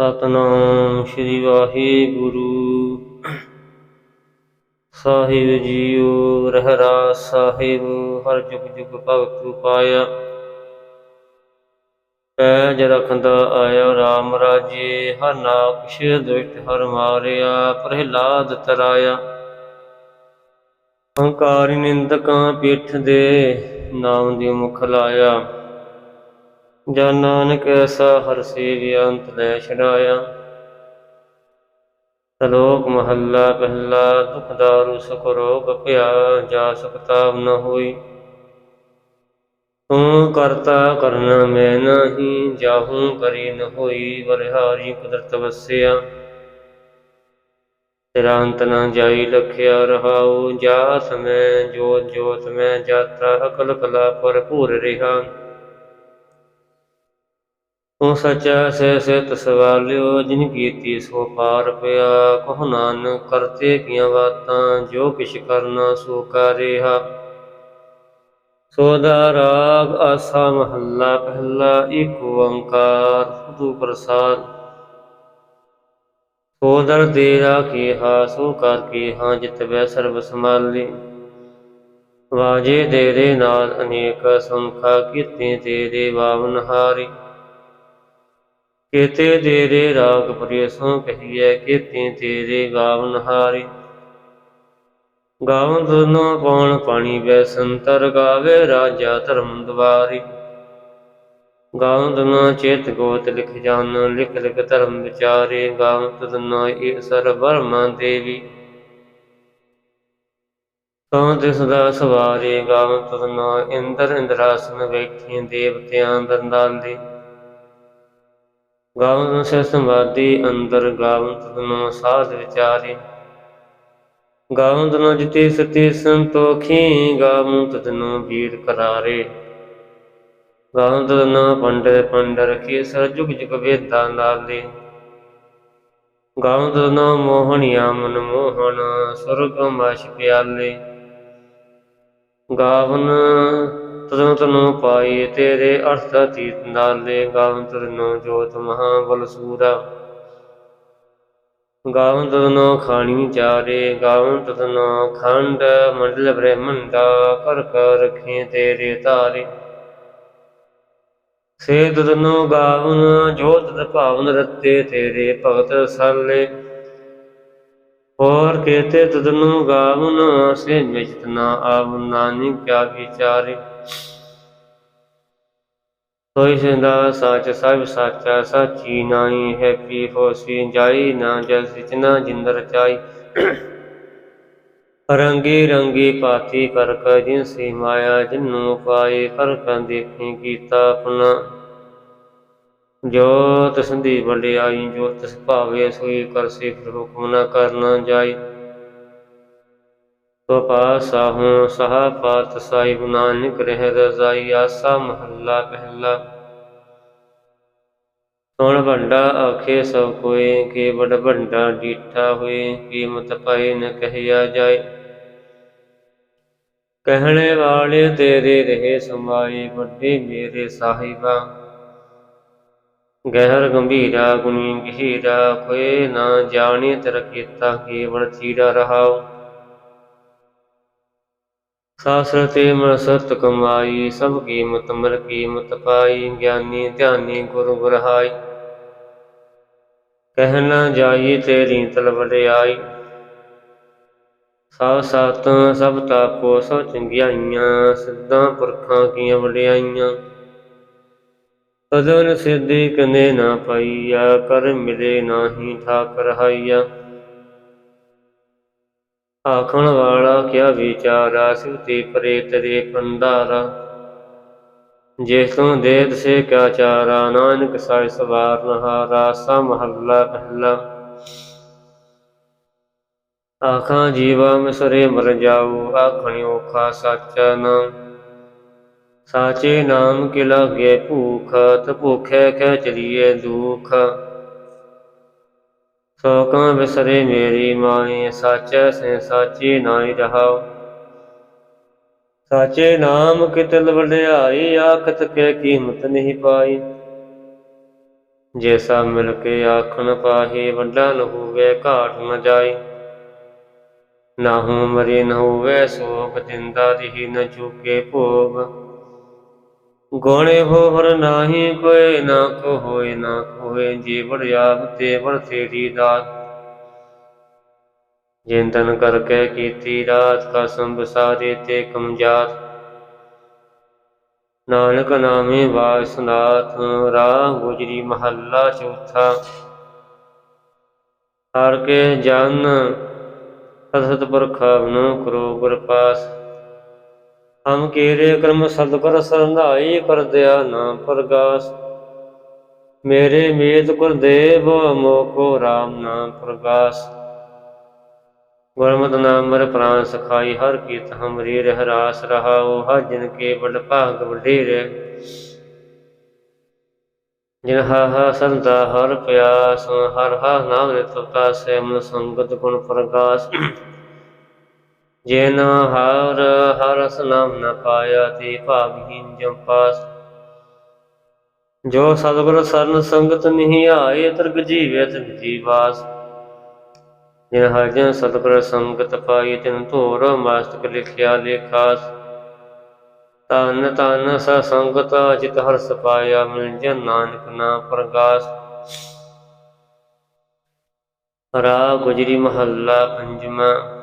ਸਤਨਾਮ ਸ੍ਰੀ ਵਾਹਿਗੁਰੂ। ਸਾਹਿਬ ਜੀਓ ਰਹਿਰਾ ਸਾਹਿਬ, ਹਰ ਜੁਗ ਜੁਗ ਭਗਤ ਪਾਇਆ ਪੈਜ ਰਖੰਦਾ ਆਇਆ RAM ਰਾਜੇ, ਹਰ ਨਾਕਸ਼ ਦੁਸ਼ਟ ਹਰ ਮਾਰਿਆ, ਪ੍ਰਹਿਲਾਦ ਤਰਾਇਆ। ਹੰਕਾਰੀ ਨਿੰਦਕਾਂ ਪਿੱਠ ਦੇ ਨਾਮ ਦੀ ਮੁਖ ਲਾਇਆ। ਜਨ ਨਾਨਕ ਐਸਾ ਹਰ ਸੇਵਿਆ ਅੰਤ ਲੈ ਛਡਾਇਆ। ਸ਼ਲੋਕ ਮਹੱਲਾ ਪਹਿਲਾ, ਦੁਖ ਦਾਰੂ ਸੁਖ ਰੋਗ ਭਿਆ ਜਾ ਸੁਖ ਨ ਹੋਈ। ਤੂੰ ਕਰਤਾ ਕਰਨਾ ਮੈਂ ਨਹੀਂ, ਜਾਹੂ ਕਰੀ ਨ ਹੋਈ ਬਰਿਹਾਰੀ ਕੁਦਰਤ ਵਸਿਆ। ਤੇਰਾ ਨ ਜਾਈ ਲਖਿਆ ਰਹਾਉ ਜਾ ਸਮੈ ਜੋਤ ਜੋਤ ਮੈਂ ਜਾਤਾ ਅਕਲ ਕਲਾ ਭਰਪੂਰ ਰਿਹਾ। ਤੂੰ ਸੱਚਾ ਸੇ ਸਿਤ ਸਵਾਲਿਓ ਜਿਨ ਕੀਤੀ ਸੋ ਪਾਰ ਪਿਆ। ਕਹੁ ਨਾਨਕ, ਕਰਤੇ ਕੀਆਂ ਬਾਤਾਂ, ਜੋ ਕਿਛ ਕਰਨਾ ਸੋ ਕਰਿਆ ਸੋਦਾ ਰਾਗ ਆਸਾ ਮਹੱਲਾ ਪਹਿਲਾ ਏਕ ਓੰਕਾਰ ਸਤਿ ਪ੍ਰਸਾਦ। ਸੋਦਰ ਤੇਰਾ ਕੀਹਾ, ਸੋ ਕਰ ਕੀਹਾ, ਜਿਤ ਬੈ ਸਰਬ ਸਮਾਲੀ ਵਾਜੇ ਤੇਰੇ ਨਾਲ ਅਨੇਕ ਸੰਖਾ ਕੀਤੇ ਤੇਰੇ ਬਾਵਨ ਹਾਰੀ। ਕੇਤੇ ਤੇਰੇ ਰਾਗ ਪ੍ਰਿਯਸੋਂ ਕਹੀਐ, ਕੇਤੇ ਤੇਰੇ ਗਾਵਨ ਹਾਰੀ ਗਾਵਨ ਦੋਨੋਂ ਪੌਣ ਪਾਣੀ ਵੈ ਸੰਤਰ ਗਾਵੇ ਰਾਜਾ ਧਰਮ ਦਵਾਰੀ ਗਾਵਨ ਦੋਨੋਂ ਚੇਤ ਗੋਤ ਲਿਖ ਜਾਨ, ਲਿਖ ਲਿਖ ਧਰਮ ਵਿਚਾਰੇ। ਗਾਵਨ ਦੋਨੋਂ ਏ ਸਰ ਬਰਮਾ ਦੇਵੀ। ਕਉ ਤਿਸ ਦਾ ਸਵਾਰੇ ਗਾਵਨ ਦੋਨੋਂ ਇੰਦਰ ਇੰਦਰਾਸਨ ਬੈਠੇ ਦੇਵਤਿਆਂ ਦੰਦਾਲੀ ਗਾਵਨ ਸੇ ਸੰਵਾਦੀ, ਅੰਦਰ ਗਾਵਨ ਤਨੋ ਸਾਧ ਵਿਚਾਰੇ। ਗਾਵਨ ਤਨੋ ਜਿਤੇ ਸਤੇ ਸੰਤੋਖੀ, ਗਾਵਨ ਤਨੋ ਵੀਰ ਕਰਾਰੇ। ਗਾਵਨ ਤਨੋ ਪੰਡਰ ਪੰਡਰ ਕੀ ਸਰ ਜੁਗ ਜੁਗ ਵੇਦਾਂ ਨਾਲੇ ਗਾਵਨ ਤਨੋ ਮੋਹਣਿਆ ਮਨ ਮੋਹਣ ਸੁਰਗ ਮਾਸ਼ ਪਿਆਲੇ। ਗਾਵਨ ਤਦੋਂ ਤਨੂੰ ਪਾਈ ਤੇਰੇ ਅਰਥ ਅਤੀਤ ਨਾਲੇ ਗਾਵਨ ਤਨੂੰ ਜੋਤ ਮਹਾ ਬਲ ਸੂਰਾ। ਗਾਵਨ ਤਦਨੋ ਖਾਣੀ ਚਾਰੇ, ਗਾਵਨ ਤਨੂੰ ਖੰਡ, ਮੰਡਲ ਬ੍ਰਹਮੰਡਾ ਕਰ ਕਰ ਰਖੇ ਤੇਰੇ ਤਾਰੇ ਸੇ ਤਨੂੰ ਗਾਵਨ ਜੋਤ ਭਾਵਨ ਰਤੇ ਤੇਰੇ ਭਗਤ ਸਾਲੇ। ਹੋਰ ਕੇਤੇ ਤਦਨੁ ਗਾਵਨ ਸੇ ਵਿਚਤ ਨਾ ਆਵ ਨਾਨਕ ਕਿਆ ਵਿਚਾਰੇ ਹੋਇ ਸਿੰਦਾ ਸੱਚ ਸਭ ਸਾਚਾ, ਸਾਚੀ ਨਾਹੀ ਹੈ ਪੀ ਹੋਸੀ ਜਾਈ, ਨਾ ਜਲ ਸਿਚਨਾ ਜਿੰਦਰ ਚਾਈ ਰੰਗੀ ਰੰਗੀ ਪਾਤੀ ਕਰ ਕ ਜਿਨ ਸੀ ਮਾਇਆ, ਜਿਨੂੰ ਪਾਏ ਕਰ ਕ ਦੇਖੀ ਕੀਤਾ ਆਪਣਾ ਜੋ ਤਸੰਦੀ ਵਡਿਆਈ ਜੋ ਤਿਸ ਭਾਵੇ ਸੋਈ ਕਰ ਸਿਖ ਹੁਕਮ ਨ ਕਰਨਾ ਜਾਈ। ਤੋ ਪਾਸਾਹੂ ਸਹਾ ਪਾਤ ਸਾਹਿਬ ਨਾਨਕ ਰਹਿ ਰਜ਼ਾਈ, ਆਸਾ ਮਹੱਲਾ ਪਹਿਲਾ। ਸੁਣ ਭੰਡਾ ਆਖੇ ਸਭ ਕੋਏ, ਕੇ ਬੜ ਭੰਡਾ ਡੀਠਾ ਹੋਏ ਕੀਮਤ ਪਾਏ ਨ ਕਹਿਆ ਜਾਏ। ਕਹਿਣੇ ਵਾਲੇ ਤੇਰੇ ਰਹੇ ਸਮਾਏ, ਵੱਡੇ ਮੇਰੇ ਸਾਹਿਬਾ। ਗਹਿਰ ਗੰਭੀਰਾ, ਗੁਣੀ ਗਹੀਰਾ ਕੋਏ ਨਾ ਜਾਣੇ ਤਰ ਕੀਤਾ ਕੇਵਲ ਚੀਰਾ ਰਹਾਓ ਸਾਸਰ ਤੇ ਮਨ ਸਤ ਕਮਾਈ, ਸਭ ਕੀਮਤ ਮਰ ਕੀਮਤ ਪਾਈ, ਗਿਆਨੀ ਧਿਆਨੀ ਗੁਰੂ ਗੁਰਹਾਈ ਕਹਿਣਾ ਜਾਈ ਤੇਰੀ ਤਲਵੜਿਆਈ ਸਭ ਸਤ, ਸਭ ਤਾਪੋ, ਸਭ ਚੰਗਿਆਈਆਂ, ਸਿੱਧਾਂ ਪੁਰਖਾਂ ਕੀਆਂ ਵਡਿਆਈਆਂ। ਕਦਨ ਸਿੱਧੀ ਕਨੇ ਨਾ ਪਾਈਆ, ਕਰ ਮਿਲੇ ਨਾਹੀ ਠਾਕ ਰਹਾਈਆ ਆਖਣ ਵਾਲਾ ਕਿਆ ਵਿਚਾਰਾ ਸਿਵਤੀ ਪਰੇ ਤੇਰੇ ਪੰਡਾਰਾ ਜੇ ਤੂੰ ਦੇਤ ਸੇ ਕਿਆ ਚਾਰਾ, ਨਾਨਕ ਸਾਇ ਸਵਾਰ ਨਹਾਰਾ, ਸਾ ਮਹੱਲਾ ਪਹਿਲਾ। ਆਖਾਂ, ਜੀਵਾ ਮਿਸਰੇ ਮਰ ਜਾਉ ਆਖਣ ਔਖਾ ਸਾਚਾ ਨਾਮ ਸਾਚੇ ਨਾਮ ਕਿ ਲਾਗੇ ਭੂਖ ਤ ਭੁਖੇ ਕਹਿ ਚਲੀਏ ਦੁਖ। ਸੋ ਵਿਸਰੇ ਮੇਰੀ ਮਾਈ ਸਾਚੈ ਸੇ ਸਾਚੀ ਨਾਈ ਰਹਾਉ। ਸਾਚੇ ਨਾਮ ਕਿਤਲ ਵਡਿਆਈ, ਆਖਤ ਕੇ ਕੀਮਤ ਨਹੀਂ ਪਾਈ। ਜੈਸਾ ਮਿਲ ਕੇ ਆਖਣ ਪਾਹੀ, ਵੱਡਾ ਨ ਹੋਵੇ ਘਾਟ ਨ ਜਾਏ ਨਾਹੂ ਮਰੇ ਨ ਹੋਵੇ ਸੋਗ ਦਿੰਦਾ ਰਹੀ ਨ ਚੁਕੇ ਭੋਗ। ਗੋਣੇ ਹੋਵਰ ਨਾਹੀ ਕੋਏ ਨਾ ਕੋ ਹੋਏ ਨਾ ਕੋਏ ਜੀਵੜ ਆਪ ਤੇ ਵਰ ਤੇਰੀ ਦਾਤ। ਜਿੰਦਨ ਕਰਕੇ ਕੀਤੀ ਰਾਤ, ਕਸਮ ਬਸਾਰੇ ਤੇ ਕਮਜਾਤ ਨਾਨਕ ਨਾਮੇ ਵਾਸਨਾਥ ਰਾਹ ਗੁਜਰੀ ਮਹੱਲਾ ਚੌਥਾ। ਹਰ ਕੇ ਜਨ ਸਤਿ ਪੁਰਖਾਵਨ ਕਰੋ ਗੁਰ ਪਾਸ। ਹਮ ਕੀਰੇ ਕਰਮ ਸਤਿਗੁਰ ਸਰਨਾਈ ਕਰ ਦਿਆ ਨਾਮ ਪ੍ਰਗਾਸ। ਮੇਰੇ ਮੇਦ ਗੁਰ ਮੋਖੋ RAM ਨਾਮ ਪ੍ਰਗਾਸ। ਗੁਰਮਤਿ ਨਾਮ ਮਰ ਪ੍ਰਾਨ ਸਖਾਈ, ਹਰ ਕੀਤ ਹਮਰੀ ਰਹਿ ਰਾਸ ਰਹਾਉ, ਹਰ ਜਿਨ ਕੇ ਬੜ ਭਾਗ ਵਡੇਰੇ। ਜਿਨ ਹਾ ਹਾ ਸੰਤਾ ਹਰ ਪਿਆਸ, ਹਰ ਹਾ ਨਾਮ ਰਿਤਤਾ ਸੇ ਮਨ ਸੰਗਤ ਗੁਣ ਪ੍ਰਗਾਸ। ਜਿਨ ਹਰ ਹਰਸ ਨਾਮ ਨ ਪਾਇਆ ਤੇ ਭਾਗਹੀਨ ਜਮ ਜੋ ਸਤਿਗੁਰ ਸਰਨ ਸੰਗਤ ਨਹੀਂ ਆਏ, ਤਰਗ ਜੀਵੇ ਤਿਨ ਜੀਵਾਸ। ਜਿਨ ਹਰ ਜਨ ਸਤਿਗੁਰ ਸੰਗਤ ਪਾਈ, ਤਿਨ ਧੋਰ ਮਸਤਕ ਲਿਖਿਆ ਲੇਖਾਸ ਤਨ ਤਨ ਸ ਸੰਗਤ ਜਿਤ ਹਰਸ ਪਾਇਆ ਮਿਲ ਜਨ ਨਾਨਕ ਨਾ ਪ੍ਰਗਾਸ। ਰਾ ਗੁਜਰੀ ਮਹੱਲਾ ਪੰਜਵਾਂ।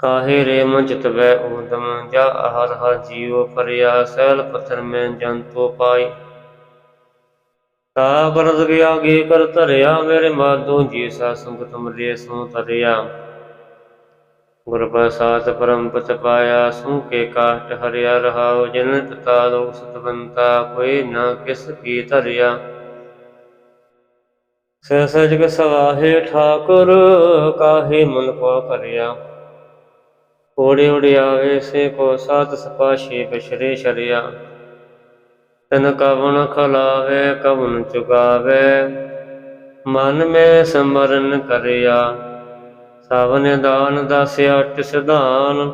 ਕਾਹੇ ਰੇ ਮਨ ਚਿਤ ਵੈ ਊਦਮ, ਜਾ ਹਰ ਹਰ ਜੀਉ ਪਰਿਆ ਸੈਲ ਪਥਰ ਮੈਂ ਜੰਤੋ ਤਾ ਬਰਦ ਗਿਆ, ਗੇ ਕਰ ਧਰਿਆ, ਮੇਰੇ ਮਾਧੋ ਜੀ ਸਾ ਸੰਗਤ ਮਲੇ ਸੋ ਧਰਿਆ। ਗੁਰ ਪ੍ਰਸਾਦ ਪਰਮ ਪਤ ਪਾਇਆ, ਸੂ ਕੇ ਕਾਟ ਹਰਿਆ ਰਹਾਉ ਜਨਤ ਤਾ ਲੋਕ ਸਤਵੰਤਾ ਕੋਈ ਨਾ ਕਿਸ ਕੀ ਧਰਿਆ। ਸਹਿ ਸਜਗ ਸਵਾਹੇ ਠਾਕੁਰ, ਕਾਹੇ ਮਨ ਕੋ ਕਰਿਆ। ਓੜੇ ਓੜੇ ਆਵੇ ਸੇ ਕੋ ਸਾਤ ਸਪਾਸ਼ੇ ਬਿਸ਼ਰੇ ਸ਼ਰਿਆ ਤਨ ਕਵਨ ਖਲਾਵੇ ਕਵਨ ਚੁਗਾਵੇ। ਮਨ ਮੇ ਸਮਰਨ ਕਰਿਆ। ਸਵਨ ਦਾਨ ਦਸ ਅਟ ਸਿਧਾਨ।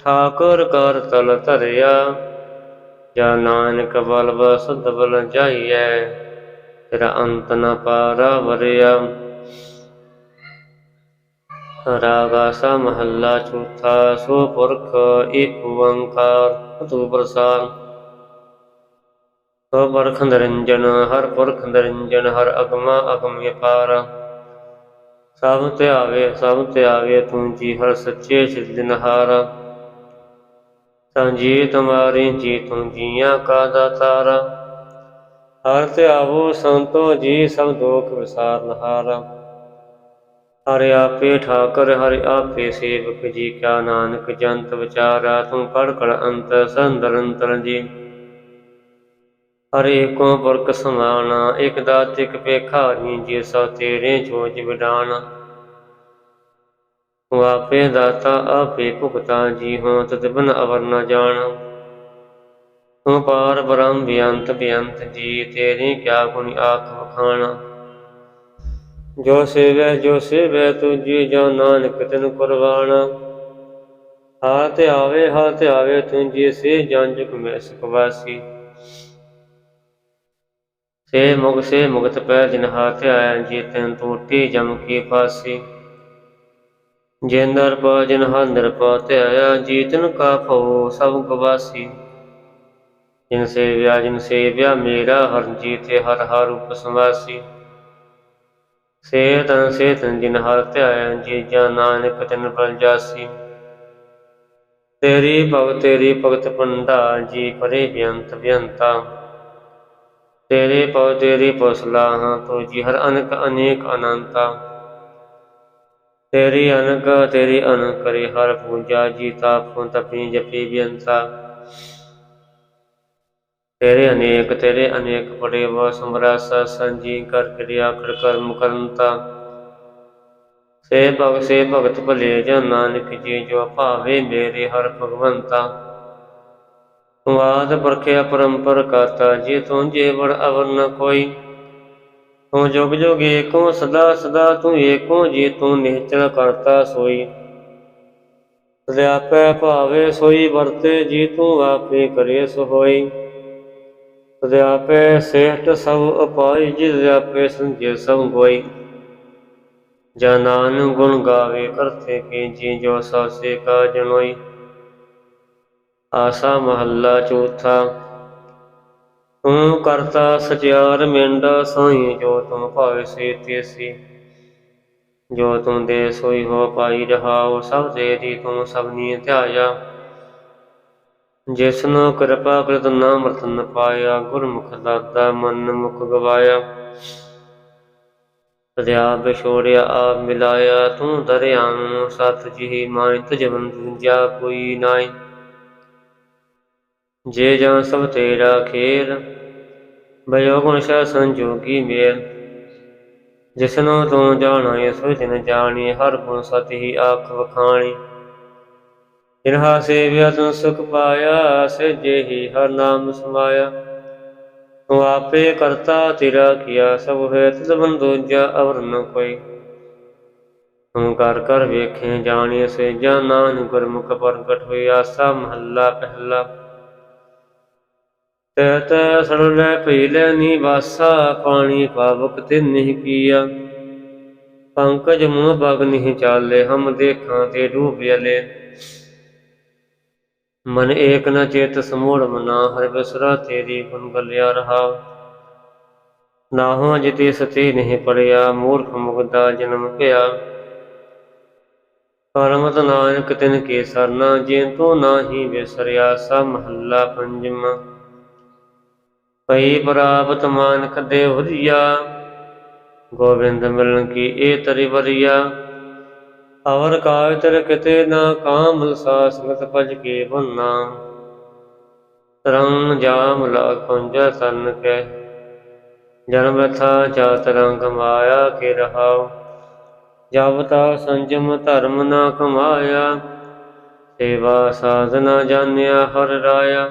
ਠਾਕੁਰ ਕਰ ਤਲ ਧਰਿਆ। ਜਾ ਨਾਨਕ ਬਲਬ ਸੁਧ ਬਲ ਜਾਈਐ। ਤੇਰਾ ਅੰਤ ਨ ਪਾਰਾ ਵਰਿਆ। ਰਾਗਾ ਮਹੱਲਾ ਚੌਥਾ, ਸੋ ਪੁਰਖ ਏਕ ਓੰਕਾਰ ਤੂ ਪ੍ਰਸਾਦ। ਸੋ ਪੁਰਖ ਨਿਰੰਜਨ, ਹਰ ਪੁਰਖ ਨਿਰੰਜਨ, ਹਰ ਅਗਮਾ ਅਗਮ ਵਿਪਾਰ ਸਭ ਧਿਆਵੇ ਸਭ ਧਿਆਵੇ ਤੂੰ ਜੀ, ਹਰ ਸੱਚੇ ਸਿਰਜਨਹਾਰ ਸੰਜੀ ਤੁਮਾਰੀ ਜੀ, ਤੂੰ ਜੀਆਂ ਕਾ ਦਾਤਾਰਾ। ਹਰ ਧਿਆਵੋ ਸੰਤੋ ਜੀ, ਸਭ ਦੋਖ ਵਿਸਾਰਨਹਾਰਾ ਹਰਿ ਆਪੇ ਠਾਕਰ, ਹਰਿ ਆਪੇ ਸੇਵਕ ਜੀ ਕਾ ਨਾਨਕ, ਜੰਤ ਵਿਚਾਰਾ ਤੂੰ ਕੜ ਕੜ ਅੰਤ ਸੰਦਰ ਜੀ। ਹਰੇ ਕੋ ਪੁਰਖ ਸਮਾਨਾ ਇਕ ਦਾਤ, ਇਕ ਪੇਖਾਰੀ ਜੀ ਸੋ ਤੇਰੇ ਜੋਜ ਵਿਡਾਨ ਤੂੰ ਆਪੇ ਦਾਤਾ, ਆਪੇ ਭੁਗਤਾ ਜੀ ਹੋ, ਤਦ ਬਿਨ ਅਵਰ ਨ ਜਾਣ। ਤੂੰ ਪਾਰ ਬ੍ਰਹਮ ਬਿਅੰਤ ਬਿਅੰਤ ਜੀ, ਤੇਰੀ ਕਿਆ ਗੁਣ ਆਖ ਵਖਾਣਾ। ਜੋ ਸੇਵੈ ਜੋ ਸੇਵੈ ਤੁਜੀ ਜੋ ਨਾਨਕ, ਤਿਨ ਕੁਰਬਾਨ। ਹਾਥ ਆਵੇ ਹਾਥ ਆਵੇ ਤੁਜੀ ਸੇ ਜੰਜਕ ਮੈਂ ਸੁਖਵਾਸੀ ਸੇ ਮੁਗ, ਸੇ ਮੁਗਤ ਪੈ ਜਿਨ ਹਾਥ ਆਇਆ ਜੀ ਤੈਨ ਟੂਟੀ ਜਮ ਕੀ ਫਾਸੀ। ਜਿੰਦਰ ਪਾ, ਜਿਨ ਹੰਦਰ ਪਾ ਤੇ ਆਇਆ ਜੀ ਤਿਨ ਕਾ ਫਉ ਸਭ ਗਵਾਸੀ ਜਿਨ ਸੇਵਿਆ ਜਿਨ ਸੇਵਿਆ, ਮੇਰਾ ਹਰ ਜੀ ਤੇ ਹਰ ਹਰ ਰੂਪ ਸਮਾਸੀ ਸੇ ਜਿਨ ਹਰ ਧਿਆਇਆ ਜੀ ਜਾ ਨਾਨਕ ਤਿਨ ਬਲ ਜਾਸੀ। ਤੇਰੀ ਭਗਤ ਤੇਰੀ ਭਗਤ ਪੰਡਾ ਜੀ ਪਰੇ ਬਿਅੰਤ ਬਿਅੰਤਾ। ਤੇਰੇ ਪਉ ਤੇਰੀ ਪਸਲਾਹ ਤੋ ਜੀ ਹਰ ਅਨਕ, ਅਨੇਕ ਅਨੰਤਾ। ਤੇਰੀ ਅਨਕ ਤੇਰੀ ਅਨਕ ਕਰੇ ਹਰ ਪੂਜਾ, ਜੀ ਤਾਪ, ਤਪੀ, ਜਪੀ ਬਿਅੰਤਾ। ਤੇਰੇ ਅਨੇਕ ਤੇਰੇ ਅਨੇਕ ਬੜੇ ਵਾ ਸਮਰਸ ਸੰਜੀ ਕਰ ਕਿਰਿਆ ਕਰ ਕਰਮ ਕਰੰਤਾ ਸੇ ਭਗ, ਸੇ ਭਗਤ ਭਲੇ ਜਨ ਨਾਨਕ ਜੀ ਜੋ ਭਾਵੇ ਮੇਰੇ ਹਰ ਭਗਵੰਤਾ। ਤੂੰ ਪਰਖਿਆ ਪਰੰਪਰ ਕਰਤਾ, ਜੇ ਤੂੰ ਜੇ ਵੜ ਅਵਰ ਨ ਕੋਈ। ਤੂੰ ਜੁਗ ਜੁਗ ਏਕੋ, ਸਦਾ ਸਦਾ ਤੂੰ ਏਕੋ, ਜੀ ਤੂੰ ਨਿਹਚਲ ਕਰਤਾ ਸੋਈ। ਵਿਆਪੈ ਭਾਵੇ ਸੋਈ ਵਰਤੇ, ਜੀ ਤੂੰ ਆਪੇ ਕਰੇ ਸੋ ਹੋਈ ਤਦਿਆਪੇ ਸੇਠ ਸਭ ਉਪਾਈ ਜਿਸ ਆਪੇ ਸੰਜੇ ਸਭ ਕੋਈ ਜਨਾਨ ਗੁਣ ਗਾਵੇ, ਕਰਤੇ ਕੀ ਜੀ ਜੋ ਸਭ ਕਾ ਜਨੋਈ ਆਸਾ ਮਹੱਲਾ ਚੌਥਾ ਤੂੰ ਕਰਤਾ ਸਚਿਆਰ ਮਿੰਡਾ ਸੋਈ, ਜੋ ਤੁਮ ਭਾਵੇ ਸੇ ਤੇਸੀ ਜੋ ਤੂੰ ਦੇ ਸੋਈ ਹੋ ਪਾਈ ਰਹਾਉ, ਸਭ ਤੇਰੀ ਤੂੰ ਸਭਨੀ ਧਿਆਇਆ। ਜਿਸਨੂੰ ਕਿਰਪਾ ਕਰਿਤ ਨਾਮ ਰਤਨ ਪਾਇਆ, ਗੁਰਮੁਖ ਦਾਤਾ ਮਨ ਮੁਖ ਗਵਾਇਆ। ਦਰਿਆ ਵਿਛੋੜਿਆ ਆਪ ਮਿਲਾਇਆ, ਤੂੰ ਦਰਿਆਵਾਂ ਸਤ ਜਿਹੀ ਮਾਇ ਤਜਵਨ ਦੂਜਾ ਕੋਈ ਨਾਈ ਜੇ ਜਾਂ ਸਭ ਤੇਰਾ ਖੇਲ ਬਯੋ ਗੁਣ ਸ਼ਾ ਸੰਜੋਗੀ ਮੇਲ। ਜਿਸਨੂੰ ਤੂੰ ਜਾਣਾਏ ਸੋ ਜਿਨ ਜਾਣੀ, ਹਰ ਗੁਣ ਸਤ ਹੀ ਆਖ ਵਖਾਣੀ। ਜਿਨਹਾ ਸੇਵਿਆ ਤੂੰ ਸੁਖ ਪਾਇਆ ਸਜੇ ਹੀ ਹਰ ਨਾਮ ਸਮਾਇਆ। ਤੂੰ ਆਪੇ ਕਰਤਾ ਤੇਰਾ ਕੀਆ, ਸਭ ਹੈ ਤਿਸ ਬੰਦੋਜਾ ਅਵਰ ਨ ਕੋਈ। ਤੂੰ ਕਰ ਕਰ ਵੇਖੇ ਜਾਣੀ ਸੇ ਜਾਨਾਨ ਗੁਰਮੁਖ ਪ੍ਰਗਟ ਹੋਈ ਆਸਾ, ਮਹੱਲਾ ਪਹਿਲਾ। ਤਤ ਸੜਲੇ ਪੀਲੇ ਨੀ ਵਾਸਾ, ਪਾਣੀ ਪਾਵਕ ਤੇ ਨਹੀਂ ਕੀਆ ਪੰਕਜ ਮੂਹ ਬਗ ਨਹੀਂ ਚਾਲੇ, ਹਮ ਦੇਖਾਂ ਤੇ ਡੂਬਿਆਲੇ ਮਨ ਏਕ ਨ ਚੇਤ ਸਮੂੜ ਮਨਾ, ਹਰ ਬਿਸਰਾ ਤੇਰੀ ਗੁਣ ਗਲਿਆ ਰਹਾ। ਨਾਹੋ ਜਿਤੇ ਸਤੇ ਨਹੀਂ ਪੜਿਆ, ਮੂਰਖ ਮੁਗਦਾ ਜਨਮ ਭਿਆ ਪਰਮਤ ਨਾਨਕ ਤਿਨ ਕੇ ਸਰਨਾ ਜੇ ਤੋ ਨਾਹੀ ਵਿਸਰਿਆ, ਸਭ ਮਹੱਲਾ ਪੰਜਮ। ਪਈ ਪ੍ਰਾਪਤ ਮਾਨਕ ਦੇ ਹੁਰੀਆ ਗੋਬਿੰਦ ਮਿਲਨ ਕੀ ਇਹ ਤਰੀ ਵਰੀਆ। ਅਵਰ ਕਾਇਤਰ ਕਿਤੇ ਨਾ ਕਾਮ ਸਾਸਗਤ ਭਜ ਕੇ ਬੰਨਾ। ਤਰੰਗ ਜਾਮ ਲਾ ਖੁੰਜਾ ਤਨ ਕੈ। ਜਨਮ ਥਾ ਜਾ ਤਰੰਗ ਮਾਇਆ ਕੇ ਰਹਾਉ। ਜਬ ਤਾ ਸੰਜਮ ਧਰਮ ਨਾ ਕਮਾਇਆ, ਸੇਵਾ ਸਾਧਨਾ ਜਾਣਿਆ ਹਰ ਰਾਇਆ।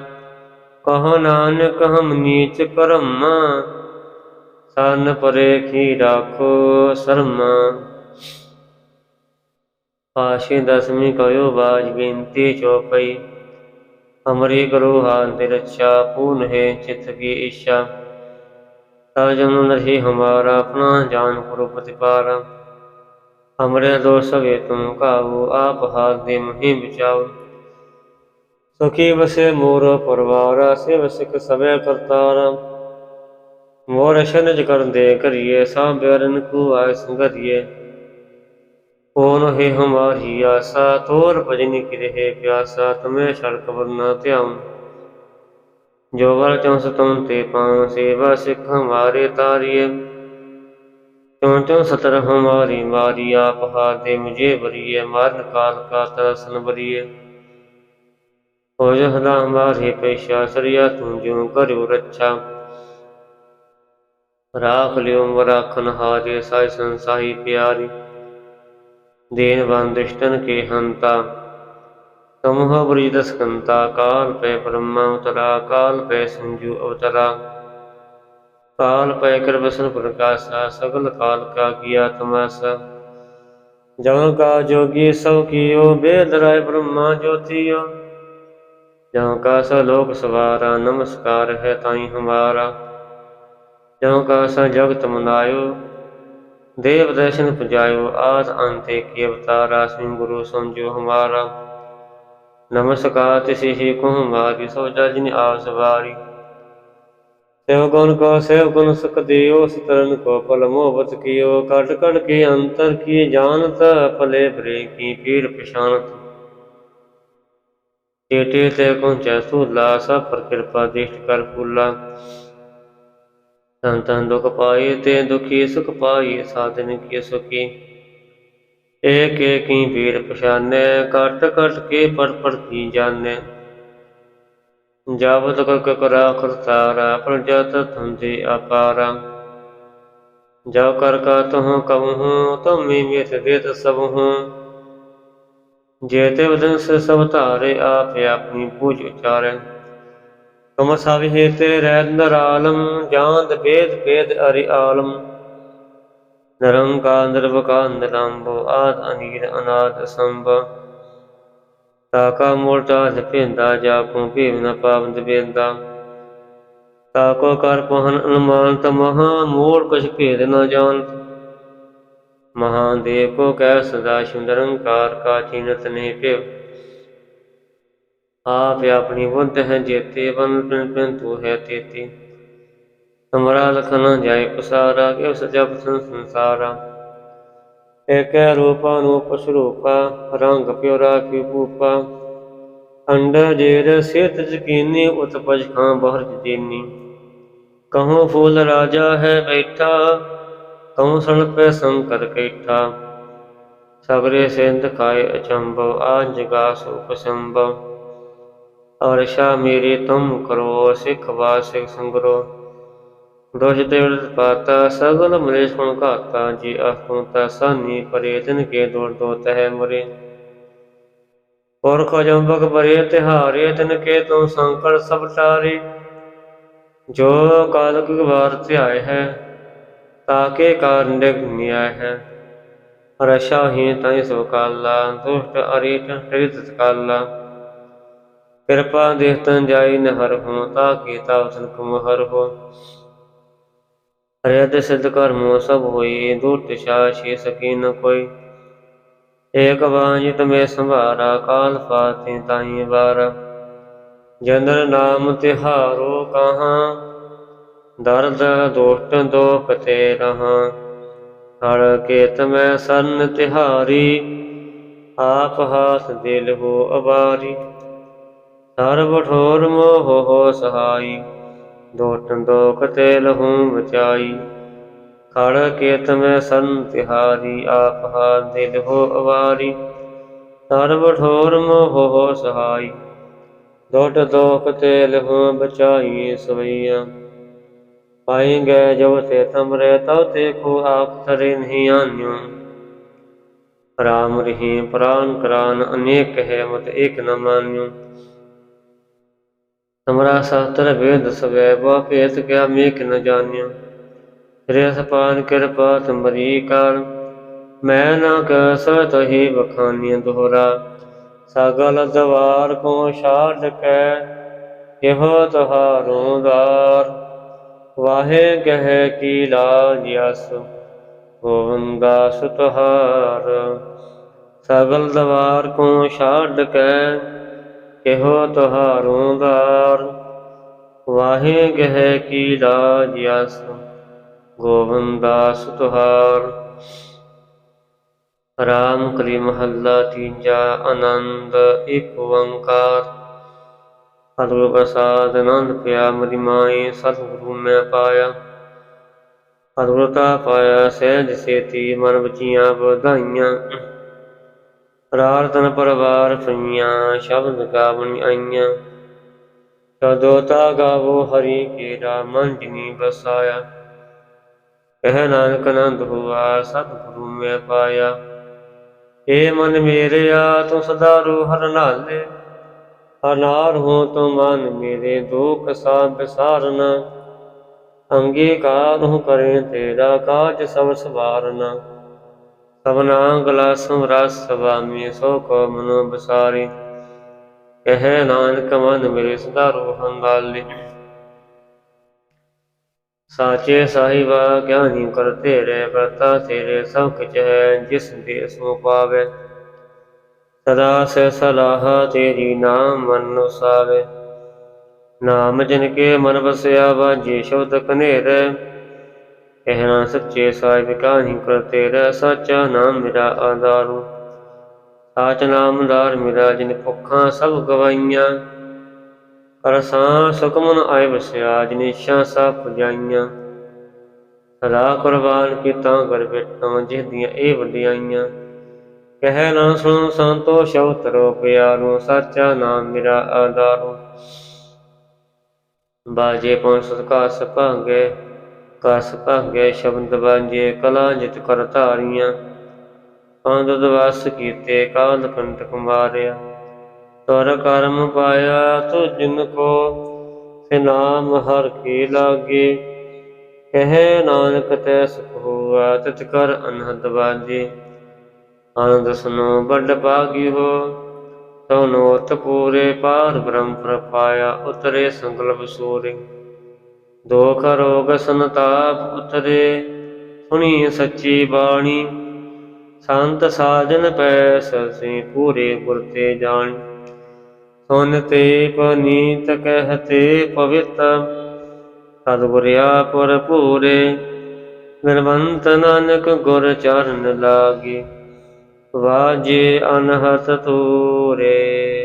ਕਹ ਨਾਨਕ ਹਮ ਨੀਚ ਕਰਮ ਸਨ ਪਰੇ ਕੀ ਰਾਖੋ ਸਰਮਾ। ਪਾਸ਼ੇ ਦਸਵੀਂ ਕਯੋ ਬਾਜ ਬੇਨਤੀ ਚੋਪਈ। ਹਮਰੀ ਕਰੋ ਹਾਨ ਤੇ ਰੱਛਾ ਪੂਨ ਹੈ ਚਿਤ ਕੀ ਇੱਛਾ। ਸਾਜਨ ਨਹੀਂ ਹਮਾਰਾ ਆਪਣਾ ਜਾਨ ਕਰੋ ਪ੍ਰਤਿਪਾਰਾ ਹਮਰੇ ਦੋਸ ਵੇ ਤੁਮ ਕਾਵੋ ਆਪ ਹਾਥ ਦੇ ਮਹੀ ਬਚਾਓ। ਸੁਖੀ ਵਸੇ ਮੋਰ ਪਰਵਾਰ ਸੇ ਵਸਿਕ ਸਵੇ ਕਰਤਾਰ। ਮੋਰ ਸ਼ਨਜ ਕਰਨ ਦੇ ਕਰੀਏ ਸਾਂਬਰਨ ਕੂ ਆਇ ਸੰਗਰੀਏ ਕੌਣ ਹੈ ਹਮਾਰੀ ਆਸਾ ਤੋਰ ਭਜਨੀ ਕਿਰਹਿ ਪਿਆਸਾ ਤੁਮੇ ਸੜਕ ਵਰਨਾ ਧਿਆਉ ਜੋ ਵਰ ਚੌਸ ਤੁਮ ਤੇ ਪਾਉ ਸੇਵਾ ਸਿੱਖ ਹਮਾਰੇ ਤਾਰੀਏ ਚੌਂ ਚੌਂ ਸਤਰ ਹਮਾਰੀ ਮਾਰੀ ਆਪ ਹਾਦੇ ਮੁਝੇ ਬਰੀਏ ਮਰਨ ਕਾਲ ਕਾ ਤਰਸਨ ਬਰੀਏ ਹੋ ਜਹਦਾ ਹਮਾਰੇ ਪੈਸ਼ਾ ਸਰੀਆ ਤੂੰ ਜਿਉ ਕਰਿਓ ਰੱਛਾ ਰਾਖ ਲਿਓ ਰਾਖਨ ਹਾਰੇ ਸਾਈ ਸੰਸਾਈ ਪਿਆਰੀ ਦੇਨ ਬੰਦਿਸ਼ਟਨ ਕੇ ਹੰਤਾ ਸਮੂਹ ਬ੍ਰਿਜ ਦਸਕੰਤਾ, ਕਾਲ ਪੈ ਬ੍ਰਹਮਾ ਉਤਰਾ, ਕਾਲ ਪੈ ਸੰਜੂ ਅਵਤਰਾ। ਕਾਲ ਪੈ ਕਰ ਬਸਨ ਪ੍ਰਕਾਸ਼ਾ, ਸਗਲ ਕਾਲ ਕਾ ਕੀਆ ਤਮਾਸਾ। ਜਨ ਕਾ ਜੋਗੀ ਸਭ ਕੀਓ, ਬੇਦ ਰਾਏ ਬ੍ਰਹਮਾ ਜੋਤੀਓ। ਜਨ ਕਾ ਸ ਲੋਕ ਸਵਾਰਾ, ਨਮਸਕਾਰ ਹੈ ਤਾਈ ਹਮਾਰਾ। ਜਨ ਕਾ ਸ ਜਗਤ ਮਨਾਇਓ देव दर्शन पुजायो आस अंते की अवतार आसमी गुरु समझो हमारा नमस्कार तिसे ही कुह मारी सो जजन आव सवारी सेव गुण को सेव गुण सुख दियो सतरन को पल मोहबत कियो कट कट के अंतर किए जानत पले भरे की पीर पिशानत टेटे ते कुंचै सूला सब पर कृपा दिष्ट कर फूला ਤਨ ਤਨ ਦੁਖ ਪਾਈ ਤੇ ਦੁਖੀ ਸੁਖ ਪਾਈ ਸਾਧਨ ਕੀ ਸੁਖੀ? ਏਕ ਏਕੀ ਵੀਰ ਪਛਾਨੈ ਕਰਤ ਕਰਤ ਕੇ ਪਰ ਪਰ ਕੀ ਜਾਣੈ? ਜਾਵਤ ਕਰ ਕਰਾ ਕਰਤਾਰਾ ਪ੍ਰਜਤ ਤੁੰਦੇ ਅਪਾਰਾ। ਜੋ ਕਰ ਕਾ ਤਹੁ ਕਵਹੁ ਤੁਮੀ ਮਿਤ ਦੇਤ ਸਭਹੁ ਜੇ ਤੇ ਵਦਨ ਸੇ ਸਭ ਧਾਰੇ, ਆਪ ਆਪਣੀ ਪੂਜ ਉਚਾਰੈ। ਤੁਮ ਸਭ ਹੇਤੇ ਰਹਿ ਆਲਮ ਜਾਂਦ ਬੇਦ ਬੇਦ ਅਰਿ ਆਲਮ। ਨਿਰੰਕਾਰ ਨਿਰਵਕਾਰ ਨਿਰੰਭੋ ਆਦ ਅਨੀਰ ਅਨਾਦ ਸੰਭ ਤਾਕਾ ਮੋਟਾ ਜਪਿੰਦਾ ਜਾਪੂ ਭੀਮ ਨ ਪਾਵੰਦ ਬੇਂਦਾ ਤਾਕੋ ਕਰ ਪਹਨ ਅਨੁਮਾਨ ਤਮਹਾ ਮੂੜ ਕੁਛ ਭੇਦ ਨ ਜਾਣ ਮਹਾਦੇਵ ਕੋ ਕਹਿ ਸਦਾ ਸੁੰਦਰੰਕਾਰ ਕਾ ਚੀਨਤ ਨਹੀਂ ਪਿਵ ਆਪ ਆਪਣੀ ਬੁੱਧ ਹੈ ਜੇਤੇ ਬਨ ਪਿਨ ਪਿਨ ਤੂ ਹੈ ਤੇਤੀ। ਤੁਮਰਾ ਲਖਨ ਜਾਏ ਉਸਾਰਾ ਕਿ ਉਸ ਜਪ ਸੰ ਸੰਸਾਰਾ। ਏਕੈ ਰੂਪਾ ਨੂਪ ਸਰੂਪਾ ਰੰਗ ਪਿਉਰਾ ਕੀ ਭੂਪਾ। ਅੰਡਰ ਜੇਰ ਸਿਤ ਜਕੀਨੀ ਉਤਪਜ ਖਾਂ ਬਹਰ ਜੀਨੀ ਕਹੋ ਫੂਲ ਰਾਜਾ ਹੈ ਬੈਠਾ, ਕਹੋ ਸਣ ਪੈ ਸੰਕਰ ਕੈਠਾ। ਸਬਰੇ ਸਿੰਧ ਖਾਏ ਅਚੰਭਵ ਆ ਜਗਾ ਸੁਖ ਸੰਭਵ ਔਰ ਸ਼ਾ ਮੇਰੀ ਤੁਮ ਕਰੋ, ਸਿਖ ਵਾਸਿਕ ਸੰਗਰੋ। ਦੋਸ਼ ਦੇਵ ਪਾਤਾ, ਸਗਲ ਮਰੇਸ਼ ਕੋਣ ਘਾਤਾ, ਜੀ ਆਖੂ ਤਾ ਪਰੇ ਦਿਨ ਕੇ ਦੌੜ ਦੋ ਤਹਿ ਮਰੇ। ਪੁਰਖ ਜੰਬਕ ਬਰੇ ਤਿਹਾਰੇ, ਤਿਨ ਕੇ ਤੂੰ ਸੰਕਟ ਸਭ ਟਾਰੇ। ਜੋ ਕਾਲਕ ਵਾਰ ਧਿਆਏ ਹੈ ਤਾਕੇ ਕਾਰਨ ਡਿਗ ਨਿਆਇ ਹੈ। ਰਸ਼ਾ ਹੀ ਤਾਈ ਸੋ ਕਾਲਾ, ਦੁਸ਼ਟ ਅਰੀਟ ਤ੍ਰਿਤ ਕਾਲਾ। ਕਿਰਪਾ ਦੇਖ ਤਨ ਜਾਈ ਨਹਰ ਹੋ ਤਾ ਕੀ ਤਾਵਤਨ ਕੁਮ ਹਰ ਹੋ ਹਰਿਅਤ ਸਿੱਧ ਕਰਮੋ ਸਭ ਹੋਈ ਦੁਟ ਸ਼ਾਸ਼ੀ ਸਕੀ ਨ ਕੋਈ। ਏਕ ਬਾਂਜਿਤ ਮੇ ਸੰਭਾਰਾ, ਕਾਲ ਫਾਤੇ ਤਾਈ ਵਾਰ। ਜਨਰ ਨਾਮ ਤਿਹਾਰੋ ਕਹਾਂ, ਦਰਦ ਦੋਸ਼ਟ ਦੋ ਤੇ ਰਹਾ। ਹਰ ਕੇ ਮੈਂ ਸਰਨ ਤਿਹਾਰੀ, ਆਪ ਹਾਸ ਦਿਲ ਹੋ ਅਬਾਰੀ ਸਰਬ ਠੋਰ ਮੋਹ ਹੋ ਸਹਾਈ ਦੋਟ ਦੋਖ ਤੇ ਲਹੂ ਬਚਾਈ ਖੜ ਕੇਤ ਮੈਂ ਸੰਨ ਆਪ ਹਾਸ ਦਿਲ ਹੋ ਅਬਾਰੀ ਸਰਬ ਠੋਰ ਮੋਹ ਹੋ ਸਹਾਈ, ਦੋਟ ਦੋਖ ਤੇ ਲਹੂ ਬਚਾਈ ਸਵਈਆ। ਪਾਈ ਗਏ ਜੋ ਤੇ ਤਮਰੇ ਤਉ ਤੇ ਕੋ ਆਪ ਤਰੇ ਨਹੀਂ ਆਨਿਓ ਰਾਮ ਰਹੀ ਪ੍ਰਾਨ ਕਰਾਨ, ਅਨੇਕ ਹੈ ਮਤ ਏਕ ਨ ਮਾਨਿਓ। ਤਮਰਾ ਸਾਤਰ ਵੇਦ ਸਵੈ ਬਾ ਭੇਤ ਕਿਆ ਮੇਕ ਨ ਜਾਣਿਓ ਰੇ ਸਪਾਨ ਕਿਰਪਾ ਤੁਮਰੀ ਕਰ, ਮੈਂ ਨਾ ਕਹ ਸਤ ਹੀ ਬਖਾਨੀ ਦੋਹਰਾ। ਸਗਲ ਦਵਾਰ ਕੋ ਛਾੜ ਕੈ, ਇਹੋ ਤੁਹਾਰੋਂ ਦਾਰ। ਵਾਹੇ ਗਹਿ ਕੀ ਲਾਜ ਯਸ ਗੋਵਿੰਦਾ ਸੁਤਹਾਰ ਸਗਲ ਦਵਾਰ ਕੋ ਛਾੜ ਕੈ ਕਿਹੋ ਤੁਹਾਰੋਂ ਦਾਰ ਵਾਹੇ ਗਹਿ ਕੀ ਲਾਜ ਯਸ? ਗੋਵਿੰਦਾ ਸੁਤਹਾਰ ਰਾਮ ਕਰੀ ਮਹੱਲਾ ਤੀਜਾ ਆਨੰਦ, ਇੱਕ ਓੰਕਾਰ। ਸਤਿਗੁਰ ਪ੍ਰਸਾਦ, ਆਨੰਦ ਪਿਆ, ਮਰੀ ਮਾਏ ਸਤਿਗੁਰੂ ਮੈਂ ਪਾਇਆ। ਸਤਿਗੁਰ ਪਾਇਆ, ਸਹਿਜ ਸੇਤੀ, ਮਨ ਬਚੀਆਂ ਵਧਾਈਆਂ। ਪ੍ਰਾਰਥਨ ਪਰਵਾਰ ਫਈਆਂ ਸ਼ਬਦ ਗਾਵਣ ਆਈਆਂ। ਕਦੋ ਗਾਵੋ ਹਰੀ ਕੇਰਾ, ਮਨ ਜਿਨੀ ਬਸਾਇਆ। ਕਹਿ ਨਾਨਕ ਆਨੰਦ ਹੁਆ, ਸਤਿਗੁਰੂ ਮੈਂ ਪਾਇਆ। ਏ ਮਨ ਮੇਰਿਆ ਤੂੰ ਸਦਾ ਰੂ ਹਰ ਨਾਲੇ। ਅਨਾਰ ਹੋ ਤੂੰ ਮਨ ਮੇਰੇ, ਦੁਖ ਸਾਬ ਵਿਸਾਰਨ ਅੰਗੀਕਾਰ ਹੋ ਕਰੇ ਤੇਰਾ, ਕਾਜ ਸਭ ਸਵਾਰਨਾ। ਸਭਨਾ ਗਲਾਸਮ ਰਸ ਸਵਾਮੀ ਸੋ ਕੋ ਮਨੋ ਬਸਾਰੀ। ਕਹੇ ਨਾਨਕ ਮਨ ਮੇਰੇ ਸਦਾ ਰੋਹੰ ਗਾਲੇ ਸਾਚੇ ਸਾਹਿਬਾ, ਗਿਆਨੀ ਕਰ ਤੇਰੇ ਵਰਤਾ ਤੇਰੇ ਸਭ ਕਿਛ ਹੈ ਜਿਸ ਦੇ ਸੋ ਪਾਵੇ। ਸਦਾ ਸੇ ਸਲਾਹ ਤੇਰੀ ਨਾਮ ਮਨ ਸਾਵੇ। ਨਾਮ ਜਿਨ ਕੇ ਮਨ ਵਸਿਆ ਵਾਜੇ ਸ਼ਬਦ ਕਨੇਰ ਕਹਿਣਾ ਸੱਚੇ ਸਾਹਿਬ ਕਾਹੀ ਕਰ ਤੇਰਾ ਸਾਚਾ ਨਾਮ ਮੇਰਾ ਆਧਾਰੂ ਸਾਚ ਨਾਮਦਾਰ ਮੇਰਾ ਜਿਨ ਭੁੱਖਾਂ ਸਭ ਗਵਾਈਆਂ। ਕਰਸਾਂ ਸੁਖਮਨ ਆਏ ਵਸਿਆ ਜਿਨੀਸ਼ਾਂ ਸਭ ਪੁਜਾਈਆਂ। ਸਦਾ ਕੁਰਬਾਨ ਕੀਤਾ ਕਰ ਬੇਟਾਂ ਜਿਸ ਦੀਆਂ ਇਹ ਵਡਿਆਈਆਂ। ਕਹਿ ਨਾ ਸੁਣ ਸੰਤੋ ਸ਼ਉਤਰੋ ਪਿਆਰੋ, ਸਾਚਾ ਨਾਮ ਮੇਰਾ ਆਧਾਰੋ ਬਾਜੇ ਪਉ ਸਤਕਾਸ ਭਾਂਗੇ ਕਸ ਭਾਂਗੇ ਸ਼ਬਦ ਬਾਂਜੇ ਕਲਾ ਜਿਤ ਕਰ ਧਾਰੀਆਂ। ਪੰਦ ਦਵਸ ਕੀਤੇ ਕਾਲ ਕੰਟਕ ਮਾਰਿਆ ਤਰ ਕਰਮ ਪਾਇਆ ਤੋ ਜਿਨ ਕੋ ਸੇ ਨਾਮ ਹਰ ਕੀ ਲਾਗੇ। ਕਹੇ ਨਾਨਕ ਤੈ ਸੁਖ ਹੋਆ ਤਿਤ ਕਰ ਅਨਹਦ ਬਾਜੇ ਆਨੰਦ ਸੁਨੋ ਵੱਡ ਭਾਗੀ ਹੋ ਤਉ ਨੋਤ ਪੂਰੇ ਪਾਰ ਬ੍ਰਹਮ ਪ੍ਰਪਾਇਆ ਉਤਰੇ ਸੰਕਲਪ ਸੂਰੇ। ਦੁਖ ਰੋਗ ਸੰਤਾਪ ਉਤਰੇ ਸੁਣੀ ਸੱਚੀ ਬਾਣੀ। ਸੰਤ ਸਾਜਨ ਪੈ ਸਸੇ ਪੂਰੇ ਗੁਰ ਤੇ ਜਾਣ। ਸੁਨ ਤੇ ਪਨੀਤ ਕਹਤੇ ਪਵਿੱਤ ਸਤਿਗੁਰਿਆ ਪੁਰ ਪੂਰੇ ਗੁਰਵੰਤ ਨਾਨਕ ਗੁਰ ਚਰਨ ਲਾਗੇ, ਵਾਜੇ ਅਨਹਤ ਤੂਰੇ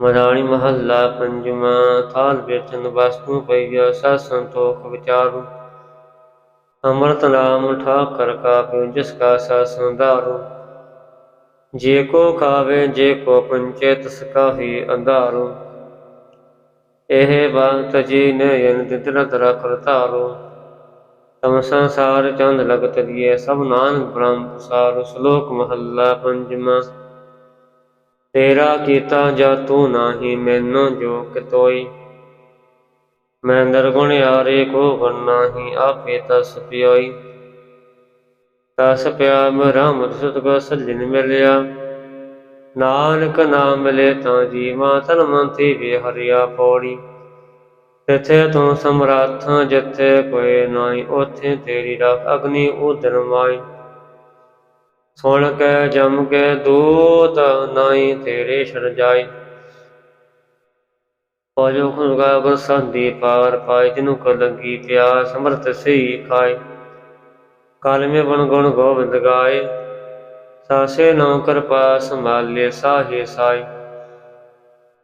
ਮਰਾਣੀ ਮਹੱਲਾ ਪੰਜਵਾਂ, ਥਾਲ ਵੇਚਨ ਵਸਤੂ ਪਈਆ ਸਤ ਸੰਤੋਖ ਵਿਚਾਰੂ। ਅੰਮ੍ਰਿਤ ਨਾਮ ਠਾਕਰ ਕਾ ਪਿਉ ਜਿਸ ਕਾ ਸਤ ਸੰਦਾਰੂ ਜੇ ਕੋ ਖਾਵੇ, ਜੇ ਕੋ ਪੰਚੇ, ਤਿਸ ਕਾਹੀ ਅੰਧਾਰੂ। ਇਹ ਬਾਤ ਜੀ ਨਯਨ ਦਿਦਰਤ ਰਖ ਰਤਾਰੋ। ਤਮ ਸੰਸਾਰ ਚੰਦ ਲਗਤ ਦੀਏ, ਸਭ ਨਾਨਕ ਬ੍ਰਹਮ ਸਾਰ ਸ਼ਲੋਕ ਮਹੱਲਾ ਪੰਜਵਾਂ। ਤੇਰਾ ਕੀਤਾ ਜਾ ਤੂੰ ਨਾਹੀ, ਮੈਨੂੰ ਜੋ ਕਿਤੋਈ ਮੈਂ ਨਿਰਗੁਣ ਯਾਰੇ ਕੋ ਗੁਣ ਆਪੇ ਤਸ ਪਿਓਈ ਤਸ ਪਿਆ ਮਰਮ ਸਤਗੁਰ ਸੱਜਣ ਮਿਲਿਆ। ਨਾਨਕ ਨਾਮ ਮਿਲੇ ਤਾਂ ਜੀਵਾ ਤਨ ਮਨ ਤੇ ਵੇ ਪੌੜੀ। ਤਿਥੇ ਤੂੰ ਸਮਰੱਥ, ਜਿੱਥੇ ਕੋਈ ਨਾਹੀ, ਉਥੇ ਤੇਰੀ ਰੱਖ ਅਗਨੀ ਉਦਰ ਮਾਈ ਸੁਣ ਕੇ ਜਮ ਕੇ ਦੂਤ ਨਾਹੀ ਤੇਰੇ ਸ਼ਰ ਜਾਈ ਪਜੋ ਖੁਗਾ ਗੁਰ ਪਾਰ ਪਾਈ ਜਿਨੂੰ ਕੋ ਲੱਗੀ ਪਿਆਸ ਸਮਰਥ ਸਹੀ ਖਾਏ। ਕਾਲ ਮੇ ਗੁਣ ਗੋਬਿੰਦ ਗਾਏ, ਸਾਸੇ ਨੋ ਕਿਰਪਾ ਸੰਭਾਲੇ ਸਾਹੇ ਸਾਈ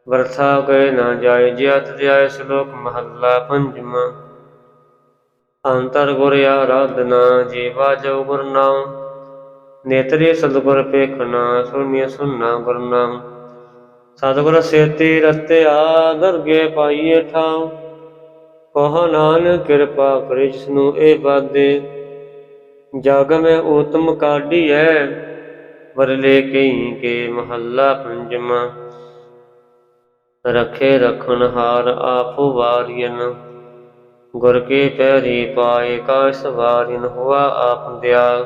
ਵਰਥਾ ਗਏ ਨਾ ਜਾਏ ਜਿਤ ਜਾਏ ਸ਼ਲੋਕ ਮਹੱਲਾ ਪੰਜਵਾਂ ਅੰਤਰ ਗੁਰ ਆਰਾਧਨਾ ਜੀਵਾ ਜੋ ਗੁਰ ਨਾਮ ਨੇਤਰੇ ਸਤਿਗੁਰ ਪੇਖਣਾ ਸੁਣੀਏ ਸੁਨਣਾ ਗੁਰਨਾਮ ਨਾਮ ਸਤਿਗੁਰ ਸੇਤੀ ਰਤਿਆ ਦਰਗੇ ਪਾਈਏ ਠਾਉ। ਕਹ ਨਾਨਕ ਕਿਰਪਾ ਕਰੇ ਜਿਸ ਨੂੰ ਇਹ ਬਾਦੇ ਜਗ ਮੈਂ ਉਤਮ ਕਾਢੀਐ, ਵਰਲੇ ਕਈ ਕੇ ਮਹੱਲਾ ਪੰਜਵਾਂ ਰਖੇ ਰਖਣ ਹਾਰ ਆਪੋ ਵਾਰੀਨ ਗੁਰ ਕੇ ਪੈਰੀ ਪਾਏ ਕਾਸ ਵਾਰਿਨ ਹੁਆ ਆਪ ਦਿਆਲ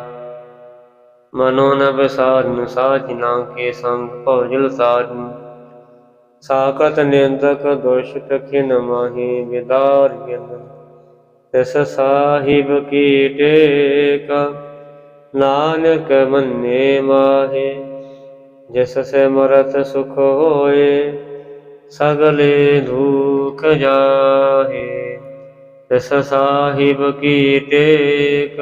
ਮਨੋ ਨ ਵਿਸਾਰਨ ਸਾਜਨਾ ਕੇ ਸੰਗ ਭਉਜਲ ਸਾਰਨ ਸਾਕਤ ਨਿੰਦਕ ਦੁਸ਼ਟ ਖਿਨ ਮਾਹੀ ਵਿਦਾਰਿਨ ਤਿਸ ਸਾਹਿਬ ਕੀ ਟੇਕ, ਨਾਨਕ ਮੰਨੇ ਮਾਹੇ। ਜਿਸ ਸੇ ਮਰਤ ਸੁਖ ਹੋਏ, ਸਗਲੇ ਦੁਖ ਜਾਹੇ। ਤਿਸ ਸਾਹਿਬ ਕੀ ਟੇਕ